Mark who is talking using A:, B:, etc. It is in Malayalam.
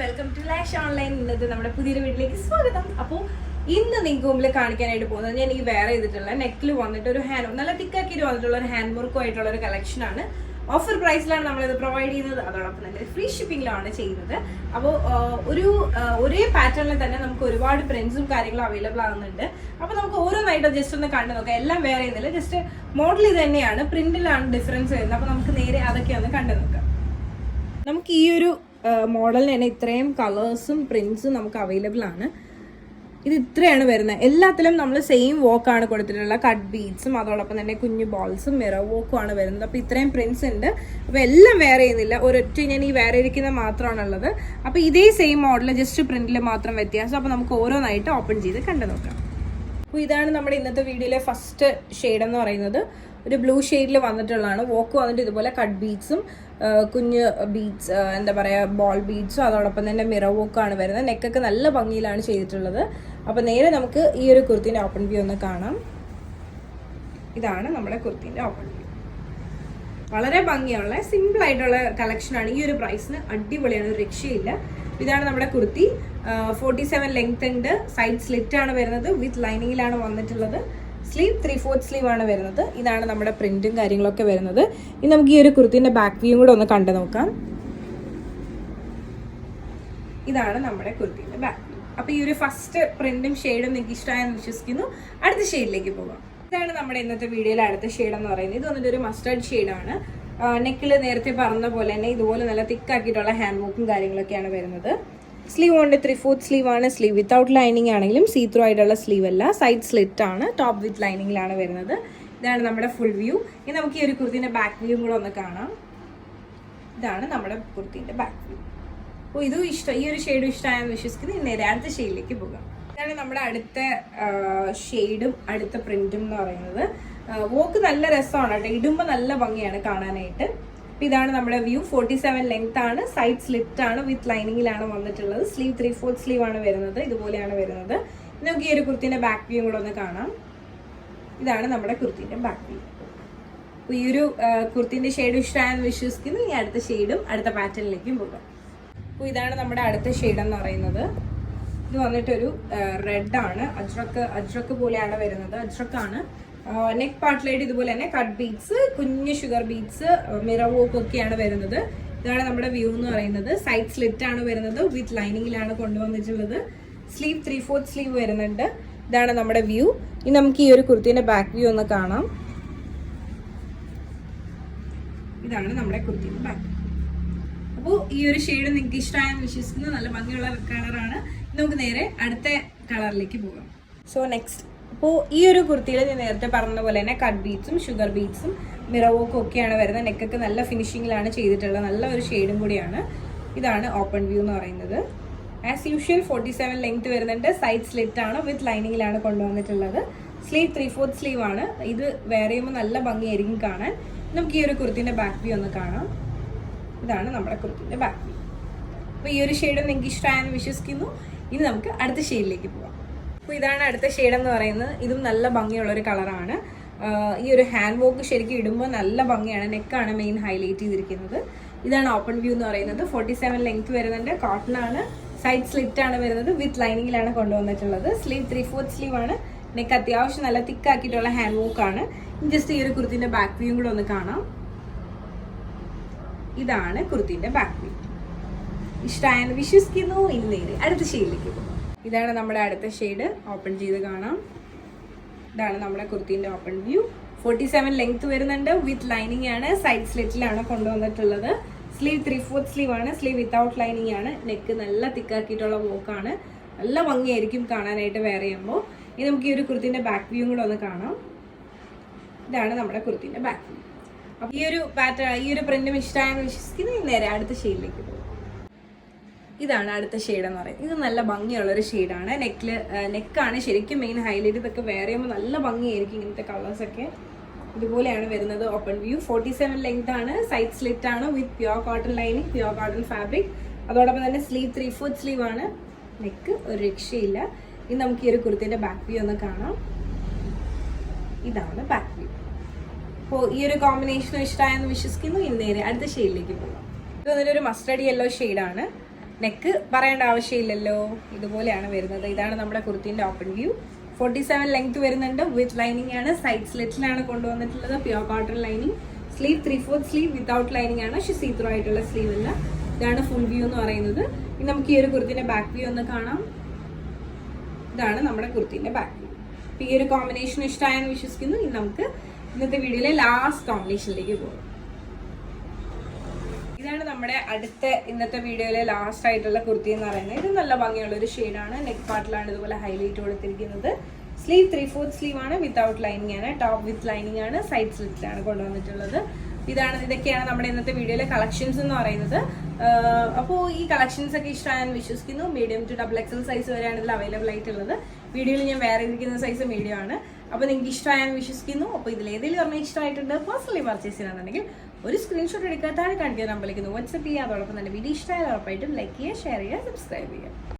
A: വെൽക്കം ടു ലാഷ് ഓൺലൈൻ ഇന്നത്തെ നമ്മുടെ പുതിയൊരു വീട്ടിലേക്ക് സ്വാഗതം. അപ്പോൾ ഇന്ന് നിങ്ങൾക്ക് മുമ്പിൽ കാണിക്കാനായിട്ട് പോകുന്നത് ഞാൻ എനിക്ക് വേറെ ചെയ്തിട്ടുള്ള നെക്കിൽ വന്നിട്ട് ഒരു ഹാൻഡ് നല്ല തിക്കാക്കിയിട്ട് വന്നിട്ടുള്ള ഒരു ഹാൻഡ് വർക്കും ആയിട്ടുള്ള ഒരു കളക്ഷൻ ആണ്. ഓഫർ പ്രൈസിലാണ് നമ്മളിത് പ്രൊവൈഡ് ചെയ്യുന്നത്. അതോടൊപ്പം തന്നെ ഫ്രീ ഷിപ്പിംഗിലാണ് ചെയ്യുന്നത്. അപ്പോൾ ഒരു ഒരേ പാറ്റേണിൽ തന്നെ നമുക്ക് ഒരുപാട് പ്രിന്റ്സും കാര്യങ്ങളും അവൈലബിൾ ആകുന്നുണ്ട് അപ്പോൾ നമുക്ക് ഓരോന്നായിട്ട് ജസ്റ്റ് ഒന്ന് കണ്ടു നോക്കാം. എല്ലാം വേറെ ചെയ്യുന്നില്ല ജസ്റ്റ് മോഡൽ ഇത് തന്നെയാണ്. പ്രിന്റിലാണ് ഡിഫറൻസ് വരുന്നത്. അപ്പോൾ നമുക്ക് നേരെ അതൊക്കെ ഒന്ന് കണ്ടു നോക്കാം. നമുക്ക് ഈ ഒരു മോഡലിന് തന്നെ ഇത്രയും കളേഴ്സും പ്രിന്റ്സും നമുക്ക് അവൈലബിൾ ആണ്. ഇത് ഇത്രയാണ് വരുന്നത്. എല്ലാത്തിലും നമ്മൾ സെയിം വോക്കാണ് കൊടുത്തിട്ടുള്ളത്. കട്ട് ബീഡ്സും അതോടൊപ്പം തന്നെ കുഞ്ഞു ബോൾസും മിറർ വോക്കും ആണ് വരുന്നത്. അപ്പോൾ ഇത്രയും പ്രിന്റ്സ് ഉണ്ട്. അപ്പോൾ എല്ലാം വേറെ ചെയ്യുന്നില്ല. ഒരൊറ്റ ഞാൻ ഈ വേറെ ഇരിക്കുന്ന മാത്രമാണുള്ളത്. അപ്പോൾ ഇതേ സെയിം മോഡൽ ജസ്റ്റ് പ്രിന്റിൽ മാത്രം വ്യത്യാസം. അപ്പോൾ നമുക്ക് ഓരോന്നായിട്ട് ഓപ്പൺ ചെയ്ത് കണ്ടു നോക്കാം അപ്പോൾ ഇതാണ് നമ്മുടെ ഇന്നത്തെ വീഡിയോയിലെ ഫസ്റ്റ് ഷെയ്ഡ് എന്ന് പറയുന്നത്. ഒരു ബ്ലൂ ഷെയ്ഡിൽ വന്നിട്ടുള്ളതാണ്. വോക്ക് വന്നിട്ട് ഇതുപോലെ കട്ട് ബീഡ്സും കുഞ്ഞ് ബീഡ്സ് എന്താ പറയുക ബോൾ ബീഡ്സും അതോടൊപ്പം തന്നെ മിറർ വോക്കാണ് വരുന്നത്. നെക്കൊക്കെ നല്ല ഭംഗിയിലാണ് ചെയ്തിട്ടുള്ളത്. അപ്പോൾ നേരെ നമുക്ക് ഈ ഒരു കുർത്തിന്റെ ഓപ്പൺ വ്യൂ ഒന്ന് കാണാം. ഇതാണ് നമ്മുടെ കുർത്തിന്റെ ഓപ്പൺ വ്യൂ. വളരെ ഭംഗിയുള്ള സിമ്പിൾ ആയിട്ടുള്ള കളക്ഷനാണ് ഈ ഒരു പ്രൈസിന് അടിപൊളിയാണ് ഒരു രക്ഷയില്ല. ഇതാണ് നമ്മുടെ കുർത്തി. ഫോർട്ടി സെവൻ ലെങ്ത് ഉണ്ട്. സൈഡ് സ്ലിറ്റ് ആണ് വരുന്നത്. വിത്ത് ലൈനിങ്ങിലാണ് വന്നിട്ടുള്ളത്. സ്ലീവ് ത്രീ ഫോർത്ത് സ്ലീവ് ആണ് വരുന്നത്. ഇതാണ് നമ്മുടെ പ്രിന്റും കാര്യങ്ങളൊക്കെ വരുന്നത്. ഇനി നമുക്ക് ഈ ഒരു കുർത്തിന്റെ ബാക്ക് വ്യൂ കൂടെ ഒന്ന് കണ്ടു നോക്കാം. ഇതാണ് നമ്മുടെ കുർത്തിന്റെ ബാക്ക് വ്യൂ അപ്പൊ ഈ ഒരു ഫസ്റ്റ് പ്രിന്റും ഷെയ്ഡും നിങ്ങൾക്ക് ഇഷ്ടമായെന്ന് വിശ്വസിക്കുന്നു. അടുത്ത ഷെയ്ഡിലേക്ക് പോകാം. ഇതാണ് നമ്മുടെ ഇന്നത്തെ വീഡിയോയിലെ അടുത്ത ഷെയ്ഡ് എന്ന് പറയുന്നത്. ഇത് വന്നിട്ട് ഒരു മസ്റ്റേർഡ് ഷെയ്ഡാണ് നെക്കിൽ നേരത്തെ പറഞ്ഞ പോലെ തന്നെ ഇതുപോലെ നല്ല തിക്കാക്കിയിട്ടുള്ള ഹാൻഡ് വർക്കും കാര്യങ്ങളൊക്കെയാണ് വരുന്നത്. സ്ലീവ് ഉണ്ട് ത്രീ ഫോർത്ത് സ്ലീവ് ആണ്. സ്ലീവ് വിത്തൗട്ട് ലൈനിങ് ആണെങ്കിലും സീ ത്രൂ ആയിട്ടുള്ള സ്ലീവ് അല്ല. സൈഡ് സ്ലിറ്റ് ആണ്. ടോപ്പ് വിത്ത് ലൈനിങ്ങിലാണ് വരുന്നത്. ഇതാണ് നമ്മുടെ ഫുൾ വ്യൂ ഇനി നമുക്ക് ഈ ഒരു കുർത്തിന്റെ ബാക്ക് വ്യൂ കൂടെ ഒന്ന് കാണാം. ഇതാണ് നമ്മുടെ കുർത്തിന്റെ ബാക്ക് വ്യൂ അപ്പോൾ ഇതും ഇഷ്ടം. ഈ ഒരു ഷെയ്ഡും ഇഷ്ടമായെന്ന് വിശ്വസിക്കുന്നത് നേരെ അടുത്ത ഷെയ്ഡിലേക്ക് പോകാം. ഇതാണ് നമ്മുടെ അടുത്ത ഷെയ്ഡും അടുത്ത പ്രിന്റും എന്ന് പറയുന്നത്. വോക്ക് നല്ല രസമാണ് കേട്ടോ. ഇടുമ്പോൾ നല്ല ഭംഗിയാണ് കാണാനായിട്ട്. ഇതാണ് നമ്മുടെ വ്യൂ. ഫോർട്ടി സെവൻ ലെങ്ത് ആണ്. സൈഡ് സ്ലിറ്റ് ആണ് വിത്ത് ലൈനിങ്ങിലാണ് വന്നിട്ടുള്ളത്. സ്ലീവ് ത്രീ ഫോർത്ത് സ്ലീവ് ആണ് വരുന്നത്. ഇതുപോലെയാണ് വരുന്നത്. നമുക്ക് ഈ ഒരു കുർത്തിന്റെ ബാക്ക് വ്യൂ കൂടെ ഒന്ന് കാണാം. ഇതാണ് നമ്മുടെ കുർത്തിന്റെ ബാക്ക് വ്യൂ അപ്പോൾ ഈ ഒരു കുർത്തിന്റെ ഷെയ്ഡ് ഇഷ്ടമായെന്ന് വിശ്വസിക്കുന്നു. ഇനി അടുത്ത ഷെയ്ഡും അടുത്ത പാറ്റേണിലേക്കും പോകാം. അപ്പോൾ ഇതാണ് നമ്മുടെ അടുത്ത ഷെയ്ഡ് എന്ന് പറയുന്നത്. ഇത് വന്നിട്ടൊരു റെഡ് ആണ്. അജ്രക്ക് അജ്രക്ക് പോലെയാണ് വരുന്നത്. അജ്രക്കാണ് നെക്ക് പാർട്ടിലായിട്ട് ഇതുപോലെ തന്നെ കട്ട് ബീഡ്സ് കുഞ്ഞ് ഷുഗർ ബീഡ്സ് മിറവോക്ക് ഒക്കെയാണ് വരുന്നത്. ഇതാണ് നമ്മുടെ വ്യൂ എന്ന് പറയുന്നത്. സൈഡ് സ്ലിറ്റ് ആണ് വരുന്നത്. വിത്ത് ലൈനിങ്ങിലാണ് കൊണ്ടുവന്നിട്ടുള്ളത്. സ്ലീവ് ത്രീ ഫോർത്ത് സ്ലീവ് വരുന്നുണ്ട്. ഇതാണ് നമ്മുടെ വ്യൂ ഇനി നമുക്ക് ഈ ഒരു കുർത്തിന്റെ ബാക്ക് വ്യൂ ഒന്ന് കാണാം. ഇതാണ് നമ്മുടെ കുർത്തിന്റെ ബാക്ക് അപ്പോൾ ഈ ഒരു ഷെയ്ഡ് നിങ്ങൾക്ക് ഇഷ്ടമായെന്ന് വിശ്വസിക്കുന്നത് നല്ല ഭംഗിയുള്ള കളറാണ് നമുക്ക് നേരെ അടുത്ത കളറിലേക്ക് പോകാം. സോ നെക്സ്റ്റ് അപ്പോൾ ഈ ഒരു കുർത്തിയിൽ ഞാൻ നേരത്തെ പറഞ്ഞ പോലെ തന്നെ കട്ട് ബീറ്റ്സും ഷുഗർ ബീറ്റ്സും മിറവോക്കും ഒക്കെയാണ് വരുന്നത്. നെക്കൊക്കെ നല്ല ഫിനിഷിങ്ങിലാണ് ചെയ്തിട്ടുള്ളത്. നല്ല ഒരു ഷെയ്ഡും കൂടിയാണ്. ഇതാണ് ഓപ്പൺ വ്യൂ എന്ന് പറയുന്നത്. As usual forty seven length വരുന്നുണ്ട്. സൈഡ് സ്ലിറ്റ് ആണ് വിത്ത് ലൈനിങ്ങിലാണ് കൊണ്ടുവന്നിട്ടുള്ളത്. സ്ലീവ് ത്രീ ഫോർത്ത് സ്ലീവ് ആണ്. ഇത് വേറെ ചെയ്യുമ്പോൾ നല്ല ഭംഗിയായിരിക്കും കാണാൻ. നമുക്ക് ഈ ഒരു കുർത്തിന്റെ ബാക്ക് വ്യൂ ഒന്ന് കാണാം. ഇതാണ് നമ്മുടെ കുർത്തിന്റെ ബാക്ക് വ്യൂ അപ്പോൾ ഈ ഒരു ഷെയ്ഡ് നിങ്ങൾക്ക് ഇഷ്ടമായെന്ന് വിശ്വസിക്കുന്നു. ഇനി നമുക്ക് അടുത്ത ഷെയ്ഡിലേക്ക് പോകാം അപ്പോൾ ഇതാണ് അടുത്ത ഷെയ്ഡ് എന്ന് പറയുന്നത്. ഇതും നല്ല ഭംഗിയുള്ള ഒരു കളറാണ് ഈ ഒരു ഹാൻഡ് വോക്ക് ശരിക്കും ഇടുമ്പോൾ നല്ല ഭംഗിയാണ്. നെക്കാണ് മെയിൻ ഹൈലൈറ്റ് ചെയ്തിരിക്കുന്നത്. ഇതാണ് ഓപ്പൺ വ്യൂ എന്ന് പറയുന്നത്. ഫോർട്ടി സെവൻ ലെങ്ത് വരുന്നുണ്ട്. കോട്ടൺ ആണ്. സൈഡ് സ്ലിറ്റ് ആണ് വരുന്നത്. വിത്ത് ലൈനിങ്ങിലാണ് കൊണ്ടുവന്നിട്ടുള്ളത്. സ്ലീവ് ത്രീ ഫോർത്ത് സ്ലീവ് ആണ്. നെക്ക് അത്യാവശ്യം നല്ല തിക്കാക്കിയിട്ടുള്ള ഹാൻഡ് വോക്ക് ആണ്. ജസ്റ്റ് ഈ ഒരു കുർത്തിന്റെ ബാക്ക് വ്യൂ കൂടെ ഒന്ന് കാണാം. ഇതാണ് കുർത്തിന്റെ ബാക്ക് വ്യൂ ഇഷ്ടമായെന്ന് വിശ്വസിക്കുന്നു. ഇനി നേരെ അടുത്ത ഷെയ്ഡിലേക്ക് പോകും. ഇതാണ് നമ്മുടെ അടുത്ത ഷെയ്ഡ്. ഓപ്പൺ ചെയ്ത് കാണാം. ഇതാണ് നമ്മുടെ കുർത്തിന്റെ open view. Forty seven length വരുന്നുണ്ട്. വിത്ത് ലൈനിങ് ആണ്. സൈഡ് സ്ലിറ്റിലാണ് കൊണ്ടുവന്നിട്ടുള്ളത്. സ്ലീവ് ത്രീ ഫോർത്ത് സ്ലീവ് ആണ്. സ്ലീവ് വിത്തൗട്ട് ലൈനിങ് ആണ്. നെക്ക് നല്ല തിക്കാക്കിയിട്ടുള്ള വോക്കാണ് നല്ല ഭംഗിയായിരിക്കും കാണാനായിട്ട് വേറെ ചെയ്യുമ്പോൾ. ഇനി നമുക്ക് ഈ ഒരു കുർത്തിന്റെ ബാക്ക് വ്യൂ കൂടെ ഒന്ന് കാണാം. ഇതാണ് നമ്മുടെ കുർത്തിന്റെ ബാക്ക് വ്യൂ അപ്പോൾ ഈ ഒരു പാറ്റേൺ ഈ ഒരു പ്രിന്റും ഇഷ്ടമായെന്ന് വിശ്വസിക്കുന്നത് നേരെ അടുത്ത ഷെയ്ഡിലേക്ക് പോകും. ഇതാണ് അടുത്ത ഷെയ്ഡ് എന്ന് പറയുന്നത്. ഇത് നല്ല ഭംഗിയുള്ള ഒരു ഷെയ്ഡാണ് നെക്കിൽ നെക്കാണ് ശരിക്കും മെയിൻ ഹൈലൈറ്റ് ഇതൊക്കെ വേറെ ചെയ്യുമ്പോൾ നല്ല ഭംഗിയായിരിക്കും ഇങ്ങനത്തെ കളേഴ്സ് ഒക്കെ. ഇതുപോലെയാണ് വരുന്നത് open view forty seven length ആണ്. സൈഡ് സ്ലിറ്റ് ആണ് with pure cotton lining pure cotton fabric അതോടൊപ്പം തന്നെ സ്ലീവ് ത്രീ ഫോർത്ത് സ്ലീവ് ആണ്. നെക്ക് ഒരു രക്ഷയില്ല. ഇനി നമുക്ക് ഈ ഒരു കുർത്തിന്റെ ബാക്ക് വ്യൂ ഒന്ന് കാണാം. ഇതാണ് ബാക്ക് വ്യൂ അപ്പോൾ ഈ ഒരു കോമ്പിനേഷൻ ഇഷ്ടമായെന്ന് വിശ്വസിക്കുന്നു. ഇനി നേരെ അടുത്ത ഷെയ്ഡിലേക്ക് പോകാം. ഇത് വന്നിട്ട് ഒരു മസ്റ്റർഡ് യെല്ലോ ഷെയ്ഡാണ് നെക്ക് പറയേണ്ട ആവശ്യമില്ലല്ലോ. ഇതുപോലെയാണ് വരുന്നത്. ഇതാണ് നമ്മുടെ കുർത്തിന്റെ open view forty seven length വരുന്നുണ്ട്. വിത്ത് ലൈനിങ് ആണ്. സൈഡ് സ്ലിറ്റിലാണ് കൊണ്ടുവന്നിട്ടുള്ളത്. Pure cotton lining sleeve three fourth sleeve without lining ആണ്. പക്ഷെ സീത്രോ ആയിട്ടുള്ള സ്ലീവ് അല്ല. ഇതാണ് ഫുൾ വ്യൂ എന്ന് പറയുന്നത്. ഇനി നമുക്ക് ഈ ഒരു കുർത്തിന്റെ ബാക്ക് വ്യൂ ഒന്ന് കാണാം. ഇതാണ് നമ്മുടെ കുർത്തിന്റെ ബാക്ക് വ്യൂ അപ്പൊ ഈ ഒരു കോമ്പിനേഷൻ ഇഷ്ടമായെന്ന് വിശ്വസിക്കുന്നു. ഇനി നമുക്ക് ഇന്നത്തെ വീഡിയോയിലെ ലാസ്റ്റ് കോമ്പിനേഷനിലേക്ക് പോകും. ഇതാണ് നമ്മുടെ അടുത്ത ഇന്നത്തെ വീഡിയോയിലെ ലാസ്റ്റ് ആയിട്ടുള്ള കുർത്തി എന്ന് പറയുന്നത്. ഇത് നല്ല ഭംഗിയുള്ള ഒരു ഷെയ്ഡാണ് നെക്ക് പാർട്ടിലാണ് ഇതുപോലെ ഹൈലൈറ്റ് കൊടുത്തിരിക്കുന്നത്. സ്ലീവ് ത്രീ ഫോർത്ത് സ്ലീവ് ആണ് വിത്തൗട്ട് ലൈനിങ് ആണ് ടോപ്പ് വിത്ത് ലൈനിങ് ആണ് സൈഡ് സ്ലിറ്റിലാണ് കൊണ്ടുവന്നിട്ടുള്ളത്. ഇതാണ് ഇതൊക്കെയാണ് നമ്മുടെ ഇന്നത്തെ വീഡിയോയിലെ കളക്ഷൻസ് എന്ന് പറയുന്നത്. അപ്പോൾ ഈ കളക്ഷൻസ് ഒക്കെ ഇഷ്ടമായെന്ന് വിശ്വസിക്കുന്നു. Medium to double XL size വരെയാണ് ഇതിൽ അവൈലബിൾ ആയിട്ടുള്ളത്. വീഡിയോയിൽ ഞാൻ വേറെ ഇരിക്കുന്ന സൈസ് മീഡിയം ആണ്. അപ്പോൾ നിങ്ങൾക്ക് ഇഷ്ടമായെന്ന് വിശ്വസിക്കുന്നു. അപ്പോൾ ഇതിൽ ഏതെങ്കിലും ഒരെണ്ണം ഇഷ്ടമായിട്ടുണ്ട് പേഴ്സണലി പർച്ചേസ് ചെയ്യണമെന്നുണ്ടെങ്കിൽ ഒരു സ്ക്രീൻഷോട്ട് എടുക്കുക താഴെ കാണിക്കുന്ന നമ്പറിലേക്ക് വാട്സപ്പ് ചെയ്യുക. അതോടൊപ്പം തന്നെ വീഡിയോ ഇഷ്ടമായാലും ഉറപ്പായിട്ടും ലൈക്ക് ചെയ്യുക ഷെയർ ചെയ്യുക സബ്സ്ക്രൈബ് ചെയ്യുക.